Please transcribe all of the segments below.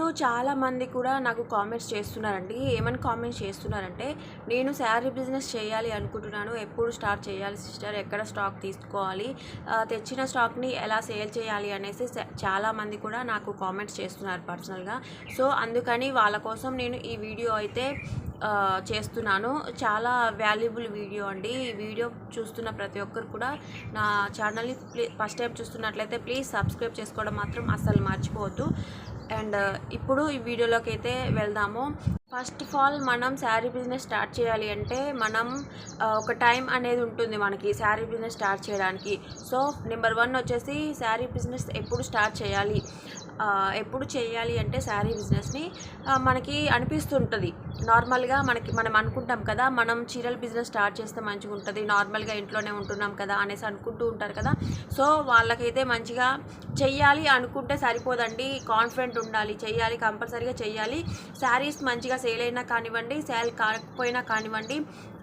ఇప్పుడు చాలా మంది కూడా నాకు కామెంట్స్ చేస్తున్నారండి. ఏమని కామెంట్స్ చేస్తున్నారంటే నేను శారీ బిజినెస్ చేయాలి అనుకుంటున్నాను. ఎప్పుడు స్టార్ట్ చేయాలి సిస్టర్ ఎక్కడ స్టాక్ తీసుకోవాలి? తెచ్చిన స్టాక్ని ఎలా సేల్ చేయాలి? అనేసి చాలామంది చాలా మంది కూడా నాకు కామెంట్స్ చేస్తున్నారు పర్సనల్గా సో అందుకని వాళ్ళ కోసం నేను ఈ వీడియో అయితే చేస్తున్నాను. చాలా వాల్యుబుల్ వీడియో అండి. ఈ వీడియో చూస్తున్న ప్రతి ఒక్కరు కూడా నా ఛానల్ని ఫస్ట్ టైం చూస్తున్నట్లయితే ప్లీజ్ సబ్స్క్రైబ్ చేసుకోవడం మాత్రం అస్సలు మర్చిపోవద్దు. అండ్ ఇప్పుడు ఈ వీడియోలోకి అయితే వెళ్దాము. ఫస్ట్ ఆఫ్ ఆల్ మనం శారీ బిజినెస్ స్టార్ట్ చేయాలి అంటే మనం ఒక టైం అనేది ఉంటుంది మనకి శారీ బిజినెస్ స్టార్ట్ చేయడానికి. సో నెంబర్ వన్ వచ్చేసి శారీ బిజినెస్ ఎప్పుడు స్టార్ట్ చేయాలి? ఎప్పుడు చేయాలి అంటే శారీ బిజినెస్ని మనకి అనిపిస్తుంటుంది. నార్మల్గా మనకి మనం అనుకుంటాం కదా మనం చీరల బిజినెస్ స్టార్ట్ చేస్తే మంచిగా ఉంటుంది నార్మల్గా ఇంట్లోనే ఉంటున్నాం కదా అనేసి అనుకుంటూ ఉంటారు కదా. సో వాళ్ళకైతే మంచిగా చెయ్యాలి అనుకుంటే సరిపోదండి కాన్ఫిడెంట్ ఉండాలి చేయాలి కంపల్సరీగా చేయాలి శారీస్ మంచిగా సేల్ అయినా కానివ్వండి సేల్ కాకపోయినా కానివ్వండి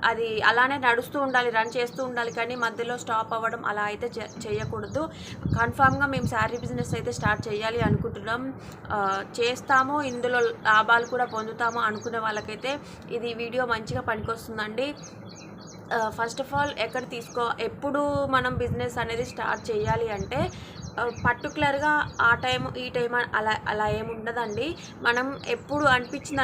అది అలానే నడుస్తూ ఉండాలి రన్ చేస్తూ ఉండాలి కానీ మధ్యలో స్టాప్ అవ్వడం అలా అయితే చేయకూడదు. కన్ఫామ్గా మేము శారీ బిజినెస్ అయితే స్టార్ట్ చేయాలి అనుకుంటున్నాం. చేస్తాము ఇందులో లాభాలు కూడా పొందుతాము అనుకునే వాళ్ళకైతే ఇది వీడియో మంచిగా పనికొస్తుందండి. ఫస్ట్ ఆఫ్ ఆల్ ఎక్కడ తీసుకో ఎప్పుడు మనం బిజినెస్ అనేది స్టార్ట్ చేయాలి అంటే పర్టికులర్గా ఆ టైం ఈ టైం అలా అలా ఏమి ఉండదండి మనం ఎప్పుడు అనిపించిన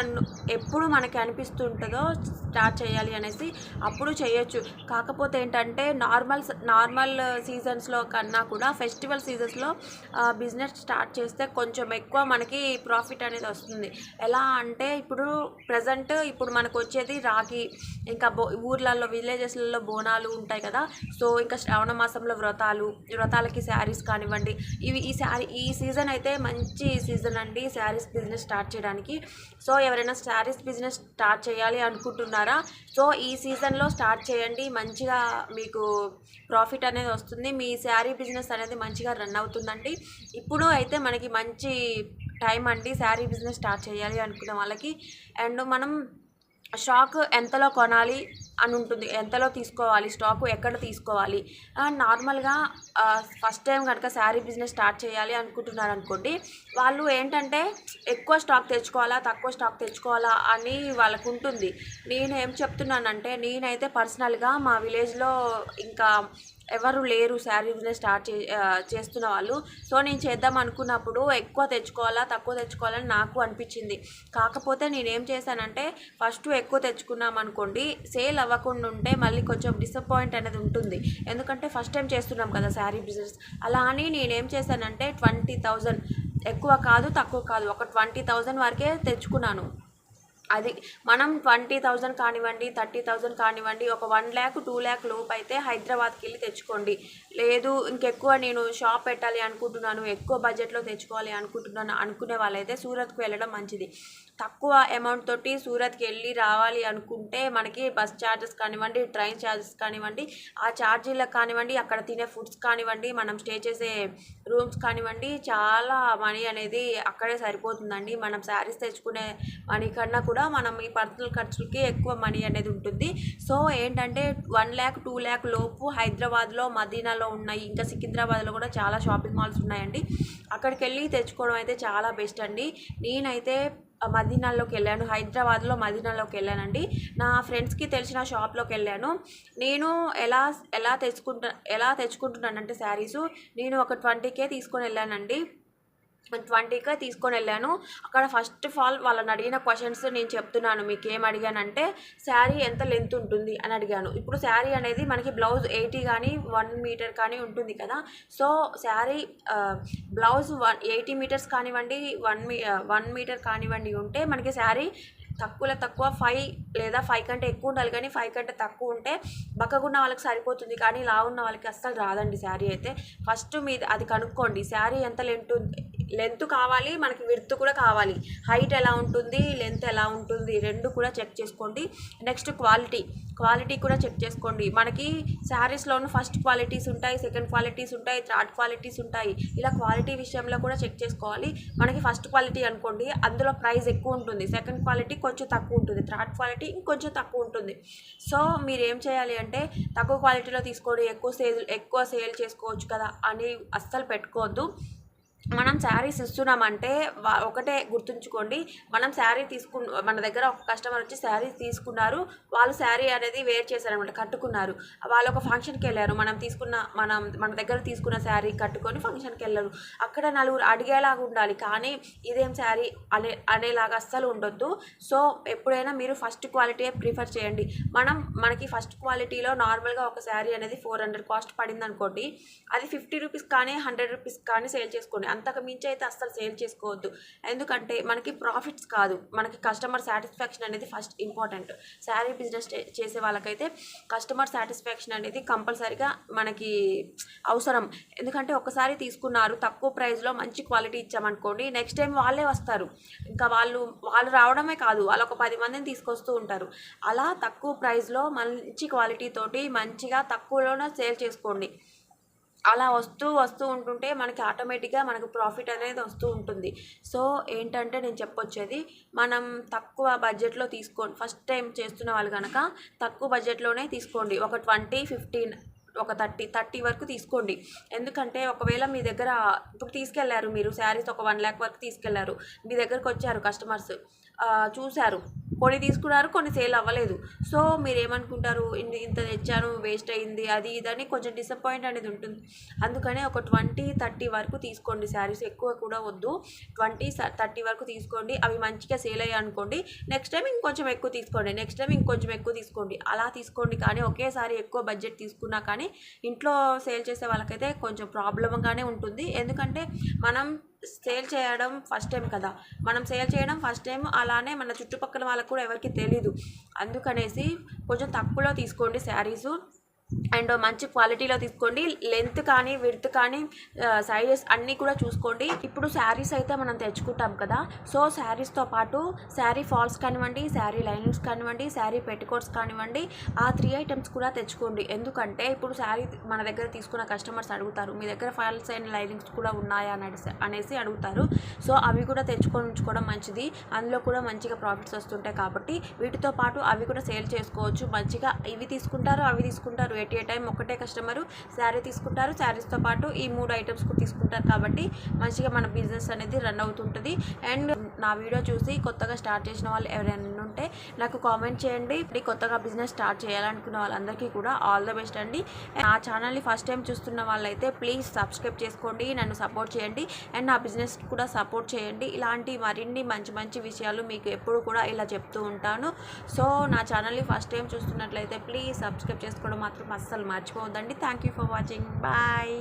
ఎప్పుడు మనకి అనిపిస్తుంటుందో స్టార్ట్ చేయాలి అనేసి అప్పుడు చేయొచ్చు. కాకపోతే ఏంటంటే నార్మల్ నార్మల్ సీజన్స్లో కన్నా కూడా ఫెస్టివల్ సీజన్స్లో బిజినెస్ స్టార్ట్ చేస్తే కొంచెం ఎక్కువ మనకి ప్రాఫిట్ అనేది వస్తుంది. ఎలా అంటే ఇప్పుడు ప్రజెంట్ ఇప్పుడు మనకు వచ్చేది రాగి ఇంకా బో ఊర్లలో విలేజెస్లలో బోనాలు ఉంటాయి కదా. సో ఇంకా శ్రావణ మాసంలో వ్రతాలు వ్రతాలకి శారీస్ కానివ్వండి ఇవి ఈ శారీ ఈ సీజన్ అయితే మంచి సీజన్ అండి. శారీస్ బిజినెస్ స్టార్ట్ చేయడానికి. సో ఎవరైనా శారీస్ బిజినెస్ స్టార్ట్ చేయాలి అనుకుంటున్నారా? సో ఈ సీజన్లో స్టార్ట్ చేయండి. మంచిగా మీకు ప్రాఫిట్ అనేది వస్తుంది. మీ శారీ బిజినెస్ అనేది మంచిగా రన్ అవుతుందండి. ఇప్పుడు అయితే మనకి మంచి టైం అండి శారీ బిజినెస్ స్టార్ట్ చేయాలి అనుకున్న వాళ్ళకి. అండ్ మనం స్టాక్ ఎంతలో కొనాలి? అని ఉంటుంది. ఎంతలో తీసుకోవాలి? స్టాక్ ఎక్కడ తీసుకోవాలి? నార్మల్గా ఫస్ట్ టైం కనుక శారీ బిజినెస్ స్టార్ట్ చేయాలి అనుకుంటున్నారు అనుకోండి వాళ్ళు ఏంటంటే ఎక్కువ స్టాక్ తెచ్చుకోవాలా తక్కువ స్టాక్ తెచ్చుకోవాలా అని వాళ్ళకు ఉంటుంది నేను ఏం చెప్తున్నానంటే నేనైతే పర్సనల్గా మా విలేజ్లో ఇంకా ఎవరు లేరు శారీ బిజినెస్ స్టార్ట్ చే చేస్తున్న వాళ్ళు. సో నేను చేద్దాం అనుకున్నప్పుడు ఎక్కువ తెచ్చుకోవాలా తక్కువ తెచ్చుకోవాలని నాకు అనిపించింది. కాకపోతే నేనేం చేశానంటే ఫస్ట్ ఎక్కువ తెచ్చుకున్నాం అనుకోండి సేల్ అవ్వకుండా ఉంటే మళ్ళీ కొంచెం డిసప్పాయింట్ అనేది ఉంటుంది. ఎందుకంటే ఫస్ట్ టైం చేస్తున్నాం కదా శారీ బిజినెస్. అలా అని నేనేం చేశానంటే ట్వంటీ థౌజండ్ ఎక్కువ కాదు తక్కువ కాదు ఒక ట్వంటీ థౌజండ్ వరకే తెచ్చుకున్నాను. అది మనం ట్వంటీ థౌజండ్ కానివ్వండి థర్టీ థౌజండ్ కానివ్వండి ఒక వన్ ల్యాక్ టూ ల్యాక్ లోపు అయితే హైదరాబాద్కి వెళ్ళి తెచ్చుకోండి. లేదు ఇంకెక్కువ నేను షాప్ పెట్టాలి అనుకుంటున్నాను ఎక్కువ బడ్జెట్లో తెచ్చుకోవాలి అనుకుంటున్నాను అనుకునే వాళ్ళైతే సూరత్కి వెళ్ళడం మంచిది. తక్కువ అమౌంట్ తోటి సూరత్కి వెళ్ళి రావాలి అనుకుంటే మనకి బస్ ఛార్జెస్ కానివ్వండి ట్రైన్ ఛార్జెస్ కానివ్వండి ఆ ఛార్జీలకు కానివ్వండి అక్కడ తినే ఫుడ్స్ కానివ్వండి మనం స్టే చేసే రూమ్స్ కానివ్వండి చాలా మనీ అనేది అక్కడే సరిపోతుందండి. మనం శారీస్ తెచ్చుకునే మనీ కన్నా కూడా మనం ఈ పర్సనల్ ఖర్చులకి ఎక్కువ మనీ అనేది ఉంటుంది. సో ఏంటంటే వన్ ల్యాక్ టూ ల్యాక్ లోపు హైదరాబాద్లో మదీనాలో ఉన్నాయి ఇంకా సికింద్రాబాద్లో కూడా చాలా షాపింగ్ మాల్స్ ఉన్నాయండి. అక్కడికి వెళ్ళి తెచ్చుకోవడం అయితే చాలా బెస్ట్ అండి. నేనైతే మదీనాలోకి వెళ్ళాను హైదరాబాద్లో మదీనాలోకి వెళ్ళానండి. నా ఫ్రెండ్స్కి తెలిసిన షాప్లోకి వెళ్ళాను. నేను ఎలా ఎలా తెచ్చుకుంటా ఎలా తెచ్చుకుంటున్నానంటే శారీసు నేను ఒక ట్వంటీకే తీసుకొని వెళ్ళానండి. ట్వంటీకే తీసుకొని వెళ్ళాను. అక్కడ ఫస్ట్ ఆఫ్ ఆల్ వాళ్ళని అడిగిన క్వశ్చన్స్ నేను చెప్తున్నాను. మీకు ఏం అడిగానంటే శారీ ఎంత లెంత్ ఉంటుంది? అని అడిగాను. ఇప్పుడు శారీ అనేది మనకి బ్లౌజ్ ఎయిటీ కానీ వన్ మీటర్ కానీ ఉంటుంది కదా. So sari blouse one eighty metres కానివ్వండి వన్ మీ వన్ మీటర్ కానివ్వండి ఉంటే మనకి శారీ తక్కువలో తక్కువ ఫైవ్ లేదా ఫైవ్ కంటే ఎక్కువ ఉండాలి. కానీ ఫైవ్ కంటే తక్కువ ఉంటే బక్కగున్న వాళ్ళకి సరిపోతుంది. కానీ లా ఉన్న వాళ్ళకి అస్సలు రాదండి శారీ అయితే. ఫస్ట్ మీరు అది కనుక్కోండి. శారీ ఎంత లెంత్ లెంత్ కావాలి మనకి విర్త్ కూడా కావాలి. హైట్ ఎలా ఉంటుంది లెంత్ ఎలా ఉంటుంది రెండు కూడా చెక్ చేసుకోండి. నెక్స్ట్ క్వాలిటీ క్వాలిటీ కూడా చెక్ చేసుకోండి. మనకి శారీస్లోనూ ఫస్ట్ క్వాలిటీస్ ఉంటాయి సెకండ్ క్వాలిటీస్ ఉంటాయి థర్డ్ క్వాలిటీస్ ఉంటాయి. ఇలా క్వాలిటీ విషయంలో కూడా చెక్ చేసుకోవాలి. మనకి ఫస్ట్ క్వాలిటీ అనుకోండి అందులో ప్రైస్ ఎక్కువ ఉంటుంది. సెకండ్ క్వాలిటీ కొంచెం తక్కువ ఉంటుంది. థర్డ్ క్వాలిటీ ఇంకొంచెం తక్కువ ఉంటుంది. సో మీరు ఏం చేయాలి అంటే తక్కువ క్వాలిటీలో తీసుకోండి ఎక్కువ సేల్ ఎక్కువ సేల్ చేసుకోవచ్చు కదా అని అస్సలు పెట్టుకోవద్దు. మనం శారీస్ ఇస్తున్నామంటే వా- ఒకటే గుర్తుంచుకోండి. మనం శారీ తీసుకు మన దగ్గర ఒక కస్టమర్ వచ్చి శారీ తీసుకున్నారు. వాళ్ళు శారీ అనేది వేర్ చేశారనమాట కట్టుకున్నారు. వాళ్ళు ఒక ఫంక్షన్కి వెళ్ళారు మనం తీసుకున్న మనం మన దగ్గర తీసుకున్న శారీ కట్టుకొని ఫంక్షన్కి వెళ్ళారు అక్కడ నలుగురు అడిగేలాగా ఉండాలి. కానీ ఇదేం శారీ అనే అనేలాగా అస్సలు ఉండొద్దు. సో ఎప్పుడైనా మీరు ఫస్ట్ క్వాలిటీయే ప్రిఫర్ చేయండి. మనం మనకి ఫస్ట్ క్వాలిటీలో నార్మల్గా ఒక శారీ అనేది ఫోర్ హండ్రెడ్ కాస్ట్ పడింది అనుకోండి అది ఫిఫ్టీ రూపీస్ కానీ హండ్రెడ్ రూపీస్ కానీ సేల్ చేసుకోండి. అంతకు మించి అయితే అస్సలు సేల్ చేసుకోవద్దు. ఎందుకంటే మనకి ప్రాఫిట్స్ కాదు. మనకి కస్టమర్ సాటిస్ఫాక్షన్ అనేది ఫస్ట్ ఇంపార్టెంట్. శారీ బిజినెస్ చేసే వాళ్ళకైతే కస్టమర్ సాటిస్ఫాక్షన్ అనేది కంపల్సరీగా మనకి అవసరం. ఎందుకంటే ఒకసారి తీసుకున్నారు తక్కువ ప్రైస్లో మంచి క్వాలిటీ ఇచ్చామనుకోండి నెక్స్ట్ టైం వాళ్ళే వస్తారు. ఇంకా వాళ్ళు వాళ్ళు రావడమే కాదు. వాళ్ళు ఒక పది మందిని తీసుకొస్తూ ఉంటారు. అలా తక్కువ ప్రైస్లో మంచి క్వాలిటీ తోటి మంచిగా తక్కువలోనే సేల్ చేసుకోండి. అలా వస్తూ వస్తూ ఉంటుంటే మనకి ఆటోమేటిక్గా మనకు ప్రాఫిట్ అనేది వస్తూ ఉంటుంది. సో ఏంటంటే నేను చెప్పొచ్చేది మనం తక్కువ బడ్జెట్లో తీసుకోండి ఫస్ట్ టైం చేస్తున్న వాళ్ళు కనుక తక్కువ బడ్జెట్లోనే తీసుకోండి. ఒక ట్వంటీ ఫిఫ్టీన్ ఒక థర్టీ థర్టీ వరకు తీసుకోండి. ఎందుకంటే ఒకవేళ మీ దగ్గర ఇప్పుడు తీసుకెళ్ళారు మీరు శారీస్ ఒక వన్ ల్యాక్ వరకు తీసుకెళ్ళారు మీ దగ్గరకు వచ్చారు కస్టమర్స్. చూశారు. కొన్ని తీసుకున్నారు కొన్ని సేల్ అవ్వలేదు. సో మీరు ఏమనుకుంటారు ఇన్ని ఇంత తెచ్చాను వేస్ట్ అయింది అది ఇదని కొంచెం డిసప్పాయింట్ అనేది ఉంటుంది. అందుకనే ఒక ట్వంటీ థర్టీ వరకు తీసుకోండి. శారీస్ ఎక్కువ కూడా వద్దు. ట్వంటీ థర్టీ వరకు తీసుకోండి. అవి మంచిగా సేల్ అయ్యాయి అనుకోండి నెక్స్ట్ టైం ఇంకొంచెం ఎక్కువ తీసుకోండి. నెక్స్ట్ టైం ఇంకొంచెం ఎక్కువ తీసుకోండి. అలా తీసుకోండి కానీ ఒకేసారి ఎక్కువ బడ్జెట్ తీసుకున్నా కానీ ఇంట్లో సేల్ చేసే వాళ్ళకైతే కొంచెం ప్రాబ్లమ్గానే ఉంటుంది. ఎందుకంటే మనం సేల్ చేయడం ఫస్ట్ టైం కదా. మనం సేల్ చేయడం ఫస్ట్ టైం అలానే మన చుట్టుపక్కల వాళ్ళకు కూడా ఎవరికి తెలీదు. అందుకనేసి కొంచెం తక్కువలో తీసుకోండి శారీసు. అండ్ మంచి క్వాలిటీలో తీసుకోండి. లెంత్ కానీ విడ్త్ కానీ సైజెస్ అన్నీ కూడా చూసుకోండి. ఇప్పుడు శారీస్ అయితే మనం తెచ్చుకుంటాం కదా. సో శారీస్తో పాటు శారీ ఫాల్స్ కానివ్వండి శారీ లైనింగ్స్ కానివ్వండి శారీ పెట్టికోట్స్ కానివ్వండి ఆ త్రీ ఐటమ్స్ కూడా తెచ్చుకోండి. ఎందుకంటే ఇప్పుడు శారీ మన దగ్గర తీసుకున్న కస్టమర్స్ అడుగుతారు మీ దగ్గర ఫాల్స్ అయిన లైనింగ్స్ కూడా ఉన్నాయా? అనేసి అనేసి అడుగుతారు. సో అవి కూడా తెచ్చుకొని ఉంచుకోవడం మంచిది. అందులో కూడా మంచిగా ప్రాఫిట్స్ వస్తుంటాయి కాబట్టి వీటితో పాటు అవి కూడా సేల్ చేసుకోవచ్చు. మంచిగా ఇవి తీసుకుంటారు అవి తీసుకుంటారు ఎట్ ఏ టైం ఒకటే కస్టమరు. శారీ తీసుకుంటారు. శారీస్తో పాటు ఈ మూడు ఐటమ్స్ కూడా తీసుకుంటారు కాబట్టి మంచిగా మన బిజినెస్ అనేది రన్ అవుతుంటుంది. అండ్ నా వీడియో చూసి కొత్తగా స్టార్ట్ చేసిన వాళ్ళు ఎవరైనా ఉంటే నాకు కామెంట్ చేయండి. ఇప్పుడు కొత్తగా బిజినెస్ స్టార్ట్ చేయాలనుకున్న వాళ్ళందరికీ కూడా ఆల్ ద బెస్ట్ అండి. నా ఛానల్ని ఫస్ట్ టైం చూస్తున్న వాళ్ళైతే ప్లీజ్ సబ్స్క్రైబ్ చేసుకోండి నన్ను సపోర్ట్ చేయండి అండ్ నా బిజినెస్ కూడా సపోర్ట్ చేయండి. ఇలాంటి మరిన్ని మంచి మంచి విషయాలు మీకు ఎప్పుడు కూడా ఇలా చెప్తూ ఉంటాను. సో నా ఛానల్ని ఫస్ట్ టైం చూస్తున్నట్లయితే ప్లీజ్ సబ్స్క్రైబ్ చేసుకోవడం మాత్రం అస్సలు మర్చిపోవద్దండి. Thank you for watching bye